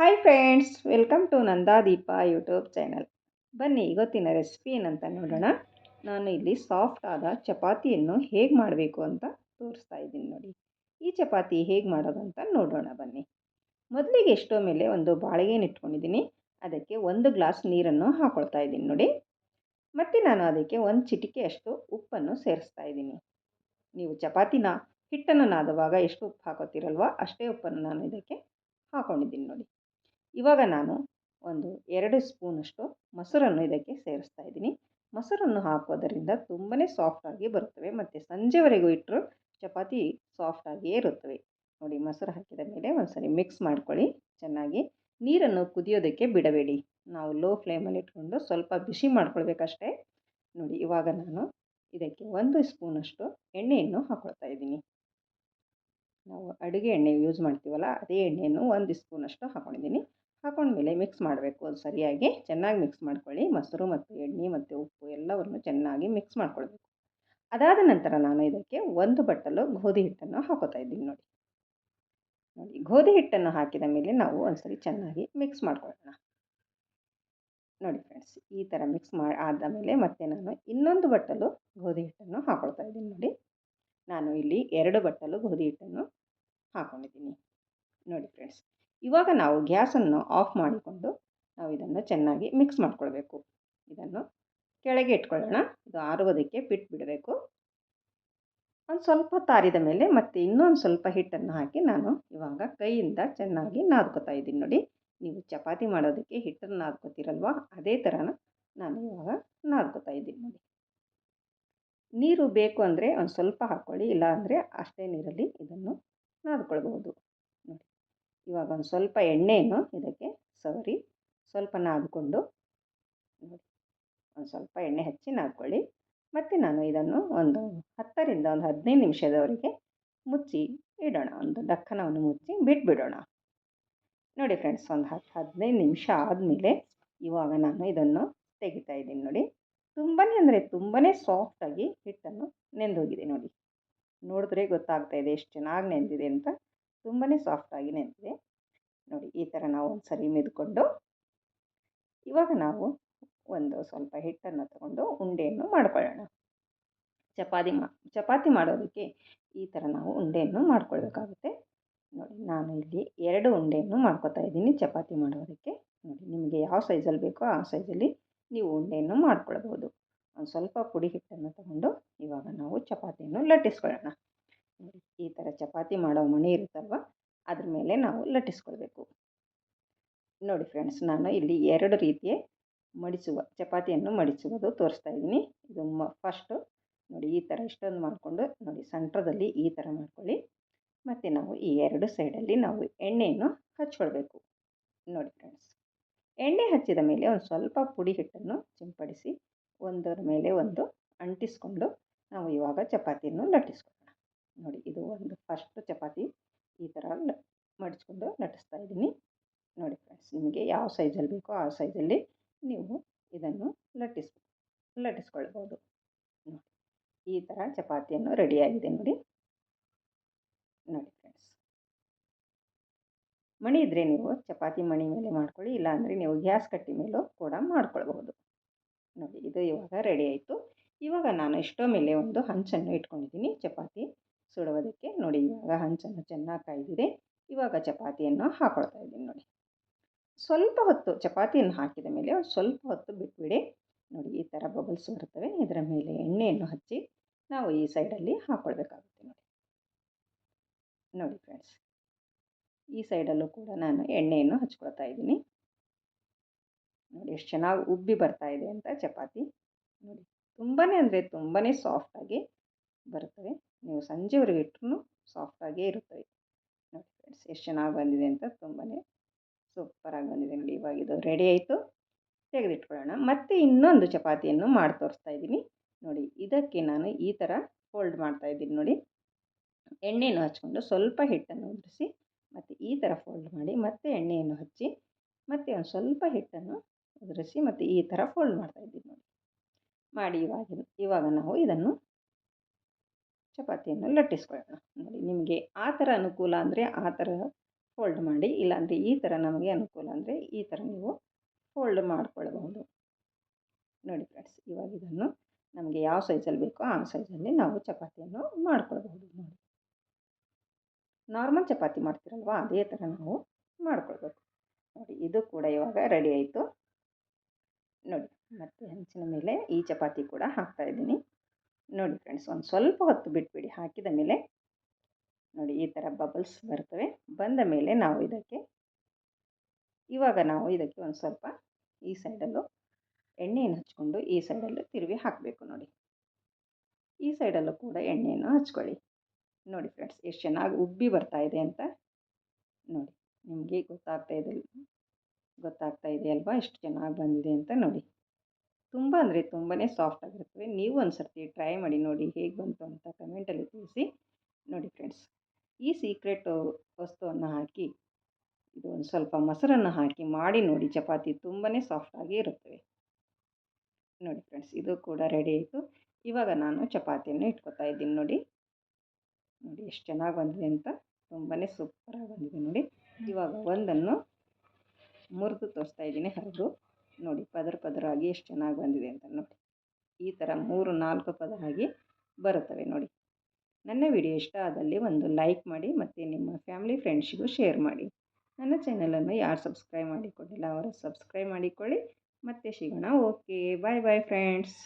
Hi friends welcome to Nandadeepa YouTube channel ಬನ್ನಿ, ಇವತ್ತಿನ recipe ಏನಂತ ನೋಡೋಣ. ನಾನು ಇಲ್ಲಿ ಸಾಫ್ಟ್ ಆದ ಚಪಾತಿಯನ್ನು ಹೇಗೆ ಮಾಡಬೇಕು ಅಂತ ತೋರಿಸ್ತಾ ಇದ್ದೀನಿ ನೋಡಿ. ಈ ಚಪಾತಿ ಹೇಗೆ ಮಾಡೋದು ಅಂತ ನೋಡೋಣ ಬನ್ನಿ. ಮೊದಲಿಗೆ ಎಷ್ಟೋ ಮೇಲೆ ಒಂದು ಬಾಳಿಗೆನ ಇಟ್ಕೊಂಡಿದ್ದೀನಿ. ಅದಕ್ಕೆ ಒಂದು ಗ್ಲಾಸ್ ನೀರನ್ನು ಹಾಕ್ಕೊಳ್ತಾ ಇದ್ದೀನಿ ನೋಡಿ. ಮತ್ತು ನಾನು ಅದಕ್ಕೆ ಒಂದು ಚಿಟಿಕೆ ಅಷ್ಟು ಉಪ್ಪನ್ನು ಸೇರಿಸ್ತಾ ಇದ್ದೀನಿ. ನೀವು ಚಪಾತಿನ ಹಿಟ್ಟನ್ನು ನಾದುವಾಗ ಎಷ್ಟು ಉಪ್ಪು ಹಾಕೋತಿರಲ್ವ, ಅಷ್ಟೇ ಉಪ್ಪನ್ನು ನಾನು ಇದಕ್ಕೆ ಹಾಕ್ಕೊಂಡಿದ್ದೀನಿ ನೋಡಿ. ಇವಾಗ ನಾನು ಒಂದು ಎರಡು ಸ್ಪೂನಷ್ಟು ಮೊಸರನ್ನು ಇದಕ್ಕೆ ಸೇರಿಸ್ತಾ ಇದ್ದೀನಿ. ಮೊಸರನ್ನು ಹಾಕೋದರಿಂದ ತುಂಬಾ ಸಾಫ್ಟಾಗಿ ಬರುತ್ತವೆ ಮತ್ತು ಸಂಜೆವರೆಗೂ ಇಟ್ಟರು ಚಪಾತಿ ಸಾಫ್ಟಾಗಿಯೇ ಇರುತ್ತವೆ. ನೋಡಿ ಮೊಸರು ಹಾಕಿದ ಮೇಲೆ ಒಂದು ಸರಿ ಮಿಕ್ಸ್ ಮಾಡ್ಕೊಳ್ಳಿ ಚೆನ್ನಾಗಿ. ನೀರನ್ನು ಕುದಿಯೋದಕ್ಕೆ ಬಿಡಬೇಡಿ. ನಾವು ಲೋ ಫ್ಲೇಮಲ್ಲಿ ಇಟ್ಕೊಂಡು ಸ್ವಲ್ಪ ಬಿಸಿ ಮಾಡ್ಕೊಳ್ಬೇಕಷ್ಟೇ. ನೋಡಿ ಇವಾಗ ನಾನು ಇದಕ್ಕೆ ಒಂದು ಸ್ಪೂನಷ್ಟು ಎಣ್ಣೆಯನ್ನು ಹಾಕೊಳ್ತಾ ಇದ್ದೀನಿ. ನಾವು ಅಡುಗೆ ಎಣ್ಣೆ ಯೂಸ್ ಮಾಡ್ತೀವಲ್ಲ, ಅದೇ ಎಣ್ಣೆಯನ್ನು ಒಂದು ಸ್ಪೂನಷ್ಟು ಹಾಕ್ಕೊಂಡಿದ್ದೀನಿ ಹಾಕೊಂಡ್ಮೇಲೆ ಮಿಕ್ಸ್ ಮಾಡಬೇಕು ಅದು ಸರಿಯಾಗಿ. ಚೆನ್ನಾಗಿ ಮಿಕ್ಸ್ ಮಾಡ್ಕೊಳ್ಳಿ. ಮೊಸರು ಮತ್ತು ಎಣ್ಣೆ ಮತ್ತು ಉಪ್ಪು ಎಲ್ಲವನ್ನು ಚೆನ್ನಾಗಿ ಮಿಕ್ಸ್ ಮಾಡ್ಕೊಳ್ಬೇಕು. ಅದಾದ ನಂತರ ನಾನು ಇದಕ್ಕೆ ಒಂದು ಬಟ್ಟಲು ಗೋಧಿ ಹಿಟ್ಟನ್ನು ಹಾಕೋತಾ ಇದ್ದೀನಿ ನೋಡಿ. ನೋಡಿ, ಗೋಧಿ ಹಿಟ್ಟನ್ನು ಹಾಕಿದ ಮೇಲೆ ನಾವು ಒಂದ್ಸರಿ ಚೆನ್ನಾಗಿ ಮಿಕ್ಸ್ ಮಾಡ್ಕೊಳ್ಳೋಣ. ನೋಡಿ ಫ್ರೆಂಡ್ಸ್ ಈ ಥರ ಮಿಕ್ಸ್ ಮಾಡಿ ಆದ ಮೇಲೆ ಮತ್ತೆ ನಾನು ಇನ್ನೊಂದು ಬಟ್ಟಲು ಗೋಧಿ ಹಿಟ್ಟನ್ನು ಹಾಕೊಳ್ತಾ ಇದ್ದೀನಿ ನೋಡಿ. ನಾನು ಇಲ್ಲಿ ಎರಡು ಬಟ್ಟಲು ಗೋಧಿ ಹಿಟ್ಟನ್ನು ಹಾಕೊಂಡಿದ್ದೀನಿ. ನೋಡಿ ಫ್ರೆಂಡ್ಸ್ ಇವಾಗ ನಾವು ಗ್ಯಾಸನ್ನು ಆಫ್ ಮಾಡಿಕೊಂಡು ನಾವು ಇದನ್ನು ಚೆನ್ನಾಗಿ ಮಿಕ್ಸ್ ಮಾಡ್ಕೊಳ್ಬೇಕು. ಇದನ್ನು ಕೆಳಗೆ ಇಟ್ಕೊಳ್ಳೋಣ. ಇದು ಆರುವುದಕ್ಕೆ ಬಿಟ್ಬಿಡಬೇಕು. ಒಂದು ಸ್ವಲ್ಪ ತಾರಿದ ಮೇಲೆ ಮತ್ತೆ ಇನ್ನೊಂದು ಸ್ವಲ್ಪ ಹಿಟ್ಟನ್ನು ಹಾಕಿ ನಾನು ಇವಾಗ ಕೈಯಿಂದ ಚೆನ್ನಾಗಿ ನಾದ್ಕೋತಾ ಇದ್ದೀನಿ ನೋಡಿ. ನೀವು ಚಪಾತಿ ಮಾಡೋದಕ್ಕೆ ಹಿಟ್ಟನ್ನು ನಾದ್ಕೋತೀರಲ್ವ? ಅದೇ ಥರ ನಾನು ಇವಾಗ ನಾದ್ಕೋತಾ ಇದ್ದೀನಿ ನೋಡಿ. ನೀರು ಬೇಕು ಅಂದರೆ ಒಂದು ಸ್ವಲ್ಪ ಹಾಕ್ಕೊಳ್ಳಿ, ಇಲ್ಲ ಅಂದರೆ ಅಷ್ಟೇ ನೀರಲ್ಲಿ ಇದನ್ನು ನಾದ್ಕೊಳ್ಬೋದು. ಇವಾಗ ಒಂದು ಸ್ವಲ್ಪ ಎಣ್ಣೆಯನ್ನು ಇದಕ್ಕೆ ಸವರಿ, ಸ್ವಲ್ಪ ನಾದಿಕೊಂಡು ಒಂದು ಸ್ವಲ್ಪ ಎಣ್ಣೆ ಹಚ್ಚಿ ನಾದ್ಕೊಳ್ಳಿ. ಮತ್ತು ನಾನು ಇದನ್ನು ಒಂದು ಹತ್ತರಿಂದ ಒಂದು ಹದಿನೈದು ನಿಮಿಷದವರೆಗೆ ಮುಚ್ಚಿ ಇಡೋಣ. ಒಂದು ಡಕ್ಕನವನ್ನು ಮುಚ್ಚಿ ಬಿಟ್ಬಿಡೋಣ. ನೋಡಿ ಫ್ರೆಂಡ್ಸ್ ಒಂದು ಹತ್ತು ಹದಿನೈದು ನಿಮಿಷ ಆದಮೇಲೆ ಇವಾಗ ನಾನು ಇದನ್ನು ತೆಗಿತಾ ಇದ್ದೀನಿ ನೋಡಿ. ತುಂಬಾ ಅಂದರೆ ತುಂಬಾ ಸಾಫ್ಟಾಗಿ ಹಿಟ್ಟನ್ನು ನೆಂದೋಗಿದೆ ನೋಡಿ. ನೋಡಿದ್ರೆ ಗೊತ್ತಾಗ್ತಾ ಇದೆ, ಎಷ್ಟು ಚೆನ್ನಾಗಿ ನೆಂದಿದೆ ಅಂತ. ತುಂಬಾ ಸಾಫ್ಟಾಗಿ ನೆಂದಿದೆ ನೋಡಿ, ಈ ಥರ ನಾವು ಒಂದು ಸರಿ ಮೆದ್ಕೊಂಡು, ಇವಾಗ ನಾವು ಒಂದು ಸ್ವಲ್ಪ ಹಿಟ್ಟನ್ನು ತಗೊಂಡು ಉಂಡೆಯನ್ನು ಮಾಡ್ಕೊಳ್ಳೋಣ. ಚಪಾತಿ ಮಾ, ಚಪಾತಿ ಮಾಡೋದಕ್ಕೆ ಈ ಥರ ನಾವು ಉಂಡೆಯನ್ನು ಮಾಡ್ಕೊಳ್ಬೇಕಾಗುತ್ತೆ. ನೋಡಿ, ನಾನು ಇಲ್ಲಿ ಎರಡು ಉಂಡೆಯನ್ನು ಮಾಡ್ಕೋತಾ ಇದ್ದೀನಿ ಚಪಾತಿ ಮಾಡೋದಕ್ಕೆ. ನೋಡಿ, ನಿಮಗೆ ಯಾವ ಸೈಜಲ್ಲಿ ಬೇಕೋ ಆ ಸೈಜಲ್ಲಿ ನೀವು ಉಂಡೆಯನ್ನು ಮಾಡ್ಕೊಳ್ಬೋದು. ಒಂದು ಸ್ವಲ್ಪ ಪುಡಿ ಹಿಟ್ಟನ್ನು ತಗೊಂಡು ಇವಾಗ ನಾವು ಚಪಾತಿಯನ್ನು ಲಟ್ಟಿಸ್ಕೊಳ್ಳೋಣ. ಈ ಥರ ಚಪಾತಿ ಮಾಡೋ ಮಣಿ ಇರುತ್ತಲ್ವ, ಅದ್ರ ಮೇಲೆ ನಾವು ಲಟ್ಟಿಸ್ಕೊಳ್ಬೇಕು. ನೋಡಿ ಫ್ರೆಂಡ್ಸ್ ನಾನು ಇಲ್ಲಿ ಎರಡು ರೀತಿಯ ಮಡಿಸುವ, ಚಪಾತಿಯನ್ನು ಮಡಿಸುವುದು ತೋರಿಸ್ತಾ ಇದ್ದೀನಿ. ಇದು ಮ ಫಸ್ಟು ನೋಡಿ ಈ ಥರ ಇಷ್ಟೊಂದು ಮಾಡಿಕೊಂಡು ನೋಡಿ ಸೆಂಟ್ರದಲ್ಲಿ ಈ ಥರ ಮಾಡ್ಕೊಳ್ಳಿ. ಮತ್ತು ನಾವು ಈ ಎರಡು ಸೈಡಲ್ಲಿ ನಾವು ಎಣ್ಣೆಯನ್ನು ಹಚ್ಕೊಳ್ಬೇಕು. ನೋಡಿ ಫ್ರೆಂಡ್ಸ್ ಎಣ್ಣೆ ಹಚ್ಚಿದ ಮೇಲೆ ಒಂದು ಸ್ವಲ್ಪ ಪುಡಿ ಹಿಟ್ಟನ್ನು ಸಿಂಪಡಿಸಿ, ಒಂದರ ಮೇಲೆ ಒಂದು ಅಂಟಿಸ್ಕೊಂಡು ನಾವು ಇವಾಗ ಚಪಾತಿಯನ್ನು ಲಟ್ಟಿಸ್ಕೊಳ್ಳೋಣ ನೋಡಿ, ಇದು ಒಂದು ಫಸ್ಟ್ ಚಪಾತಿ. ಈ ಥರ ಮಡಿಸ್ಕೊಂಡು ಲಟ್ಟಿಸ್ತಾ ಇದ್ದೀನಿ. ನೋಡಿ ಫ್ರೆಂಡ್ಸ್ ನಿಮಗೆ ಯಾವ ಸೈಜಲ್ಲಿ ಬೇಕೋ ಆ ಸೈಜಲ್ಲಿ ನೀವು ಇದನ್ನು ಲಟ್ಟಿಸ್, ಲಟ್ಟಿಸ್ಕೊಳ್ಬೋದು. ನೋಡಿ, ಈ ಥರ ಚಪಾತಿಯನ್ನು ರೆಡಿಯಾಗಿದೆ ನೋಡಿ. ನೋಡಿ ಫ್ರೆಂಡ್ಸ್ ಮಣಿ ಇದ್ದರೆ ನೀವು ಚಪಾತಿ ಮಣಿ ಮೇಲೆ ಮಾಡ್ಕೊಳ್ಳಿ, ಇಲ್ಲಾಂದರೆ ನೀವು ಗ್ಯಾಸ್ ಕಟ್ಟಿ ಮೇಲೂ ಕೂಡ ಮಾಡ್ಕೊಳ್ಬಹುದು. ನೋಡಿ, ಇದು ಇವಾಗ ರೆಡಿ ಆಯಿತು. ಇವಾಗ ನಾನು ಇಷ್ಟೋ ಮೇಲೆ ಒಂದು ಹಂಚನ್ನು ಇಟ್ಕೊಂಡಿದ್ದೀನಿ ಚಪಾತಿ. ಸುಡುವುದಕ್ಕೆ ನೋಡಿ, ಇವಾಗ ಹಂಚನ್ನು ಚೆನ್ನಾಗಿ ಕಾಯ್ದಿದೆ. ಇವಾಗ ಚಪಾತಿಯನ್ನು ಹಾಕೊಳ್ತಾ ಇದ್ದೀನಿ ನೋಡಿ. ಸ್ವಲ್ಪ ಹೊತ್ತು ಚಪಾತಿಯನ್ನು ಹಾಕಿದ ಮೇಲೆ ಸ್ವಲ್ಪ ಹೊತ್ತು ಬಿಟ್ಬಿಡಿ. ನೋಡಿ, ಈ ಥರ ಬಬಲ್ಸ್ ಬರ್ತವೆ ಇದರ ಮೇಲೆ ಎಣ್ಣೆಯನ್ನು ಹಚ್ಚಿ ನಾವು ಈ ಸೈಡಲ್ಲಿ ಹಾಕ್ಕೊಳ್ಬೇಕಾಗುತ್ತೆ ನೋಡಿ. ನೋಡಿ ಫ್ರೆಂಡ್ಸ್ ಈ ಸೈಡಲ್ಲೂ ಕೂಡ ನಾನು ಎಣ್ಣೆಯನ್ನು ಹಚ್ಕೊಳ್ತಾ ಇದ್ದೀನಿ. ನೋಡಿ, ಎಷ್ಟು ಚೆನ್ನಾಗಿ ಉಬ್ಬಿ ಬರ್ತಾ ಇದೆ ಅಂತ ಚಪಾತಿ. ನೋಡಿ ತುಂಬಾ ಅಂದರೆ ತುಂಬಾ ಸಾಫ್ಟಾಗಿ ಬರುತ್ತವೆ. ನೀವು ಸಂಜೆವರೆಗೆ ಇಟ್ರೂ ಸಾಫ್ಟಾಗೇ ಇರುತ್ತವೆ ನೋಡಿ ಫ್ರೆಂಡ್ಸ್ ಎಷ್ಟು ಚೆನ್ನಾಗಿ ಬಂದಿದೆ ಅಂತ ತುಂಬಾ ಸೂಪರಾಗಿ ಬಂದಿದೆ ನೋಡಿ ಇವಾಗ ಇದು ರೆಡಿ ಆಯಿತು. ತೆಗೆದಿಟ್ಕೊಳ್ಳೋಣ. ಮತ್ತು ಇನ್ನೊಂದು ಚಪಾತಿಯನ್ನು ಮಾಡಿ ತೋರಿಸ್ತಾ ಇದ್ದೀನಿ. ನೋಡಿ ಇದಕ್ಕೆ ನಾನು ಈ ಥರ ಫೋಲ್ಡ್ ಮಾಡ್ತಾ ಇದ್ದೀನಿ ನೋಡಿ. ಎಣ್ಣೆಯನ್ನು ಹಚ್ಕೊಂಡು ಸ್ವಲ್ಪ ಹಿಟ್ಟನ್ನು ಉದುರಿಸಿ ಮತ್ತು ಈ ಥರ ಫೋಲ್ಡ್ ಮಾಡಿ ಮತ್ತೆ ಎಣ್ಣೆಯನ್ನು ಹಚ್ಚಿ ಮತ್ತೆ ಒಂದು ಸ್ವಲ್ಪ ಹಿಟ್ಟನ್ನು ಉದುರಿಸಿ ಮತ್ತು ಈ ಥರ ಫೋಲ್ಡ್ ಮಾಡ್ತಾ ಇದ್ದೀನಿ ನೋಡಿ. ಮಾಡಿ ಇವಾಗ ಇವಾಗ ನಾವು ಇದನ್ನು ಚಪಾತಿಯನ್ನು ಲಟ್ಟಿಸ್ಕೊಳ್ಳೋಣ. ನೋಡಿ, ನಿಮಗೆ ಆ ಥರ ಅನುಕೂಲ ಅಂದರೆ ಆ ಥರ ಫೋಲ್ಡ್ ಮಾಡಿ, ಇಲ್ಲಾಂದರೆ ಈ ಥರ ನಮಗೆ ಅನುಕೂಲ ಅಂದರೆ ಈ ಥರ ನೀವು ಫೋಲ್ಡ್ ಮಾಡಿಕೊಳ್ಬಹುದು. ನೋಡಿ ಫ್ರೆಂಡ್ಸ್ ಇವಾಗ ಇದನ್ನು ನಮಗೆ ಯಾವ ಸೈಜಲ್ಲಿ ಬೇಕೋ ಆ ಸೈಜಲ್ಲಿ ನಾವು ಚಪಾತಿಯನ್ನು ಮಾಡ್ಕೊಳ್ಬಹುದು. ನೋಡಿ. ನಾರ್ಮಲ್ ಚಪಾತಿ ಮಾಡ್ತೀರಲ್ವ, ಅದೇ ಥರ ನಾವು ಮಾಡ್ಕೊಳ್ಬೇಕು. ನೋಡಿ, ಇದು ಕೂಡ ಇವಾಗ ರೆಡಿ ಆಯಿತು. ನೋಡಿ, ಮತ್ತು ಹಂಚಿನ ಮೇಲೆ ಈ ಚಪಾತಿ ಕೂಡ ಹಾಕ್ತಾಯಿದ್ದೀನಿ ನೋಡಿ ಫ್ರೆಂಡ್ಸ್ ಒಂದು ಸ್ವಲ್ಪ ಹೊತ್ತು ಬಿಟ್ಬಿಡಿ, ಹಾಕಿದ ಮೇಲೆ ನೋಡಿ ಈ ಥರ ಬಬಲ್ಸ್ ಬರ್ತವೆ. ಬಂದ ಮೇಲೆ ನಾವು ಇದಕ್ಕೆ ಇವಾಗ ನಾವು ಇದಕ್ಕೆ ಒಂದು ಸ್ವಲ್ಪ ಈ ಸೈಡಲ್ಲೂ ಎಣ್ಣೆಯನ್ನು ಹಚ್ಕೊಂಡು ಈ ಸೈಡಲ್ಲೂ ತಿರುವಿ ಹಾಕಬೇಕು ನೋಡಿ. ಈ ಸೈಡಲ್ಲೂ ಕೂಡ ಎಣ್ಣೆಯನ್ನು ಹಚ್ಕೊಳ್ಳಿ. ನೋಡಿ ಫ್ರೆಂಡ್ಸ್ ಎಷ್ಟು ಚೆನ್ನಾಗಿ ಉಬ್ಬಿ ಬರ್ತಾ ಇದೆ ಅಂತ ನೋಡಿ. ನಿಮಗೆ ಗೊತ್ತಾಗ್ತಾ ಇದೆ ಗೊತ್ತಾಗ್ತಾ ಇದೆ ಅಲ್ವಾ ಎಷ್ಟು ಚೆನ್ನಾಗಿ ಬಂದಿದೆ ಅಂತ ನೋಡಿ. ತುಂಬ ಅಂದರೆ ತುಂಬಾ ಸಾಫ್ಟ್ ಆಗಿರ್ತವೆ ನೀವು ಒಂದು ಸರ್ತಿ ಟ್ರೈ ಮಾಡಿ ನೋಡಿ ಹೇಗೆ ಬಂತು ಅಂತ ಕಮೆಂಟಲ್ಲಿ ತಿಳಿಸಿ. ನೋಡಿ ಫ್ರೆಂಡ್ಸ್ ಈ ಸೀಕ್ರೆಟ್ ವಸ್ತುವನ್ನು ಹಾಕಿ ಇದು ಒಂದು ಸ್ವಲ್ಪ ಮೊಸರನ್ನು ಹಾಕಿ ಮಾಡಿ ನೋಡಿ ಚಪಾತಿ ತುಂಬಾ ಸಾಫ್ಟಾಗಿ ಇರುತ್ತವೆ. ನೋಡಿ ಫ್ರೆಂಡ್ಸ್ ಇದು ಕೂಡ ರೆಡಿ ಆಯಿತು. ಇವಾಗ ನಾನು ಚಪಾತಿಯನ್ನು ಇಟ್ಕೊತಾ ಇದ್ದೀನಿ ನೋಡಿ. ನೋಡಿ ಎಷ್ಟು ಚೆನ್ನಾಗಿ ಬಂದಿದೆ ಅಂತ. ತುಂಬಾ ಸೂಪರಾಗಿ ಬಂದಿದೆ ನೋಡಿ. ಇವಾಗ ಒಂದನ್ನು ಮುರಿದು ತೋರಿಸ್ತಾ ಇದ್ದೀನಿ ಹರಿದು. ನೋಡಿ ಪದರ ಪದರಾಗಿ ಎಷ್ಟು ಚೆನ್ನಾಗಿ ಬಂದಿದೆ ಅಂತ ನೋಡಿ. ಈ ಥರ ಮೂರು, ನಾಲ್ಕು ಪದರ ಆಗಿ ಬರುತ್ತವೆ ನೋಡಿ. ನನ್ನ ವಿಡಿಯೋ ಇಷ್ಟ ಆದಲ್ಲಿ ಒಂದು ಲೈಕ್ ಮಾಡಿ ಮತ್ತು ನಿಮ್ಮ ಫ್ಯಾಮಿಲಿ ಫ್ರೆಂಡ್ಸಿಗೂ ಶೇರ್ ಮಾಡಿ. ನನ್ನ ಚಾನಲನ್ನು ಯಾರು ಸಬ್ಸ್ಕ್ರೈಬ್ ಮಾಡಿಕೊಂಡಿಲ್ಲ ಅವರು ಸಬ್ಸ್ಕ್ರೈಬ್ ಮಾಡಿಕೊಳ್ಳಿ. ಮತ್ತೆ ಸಿಗೋಣ. Okay, bye bye, friends.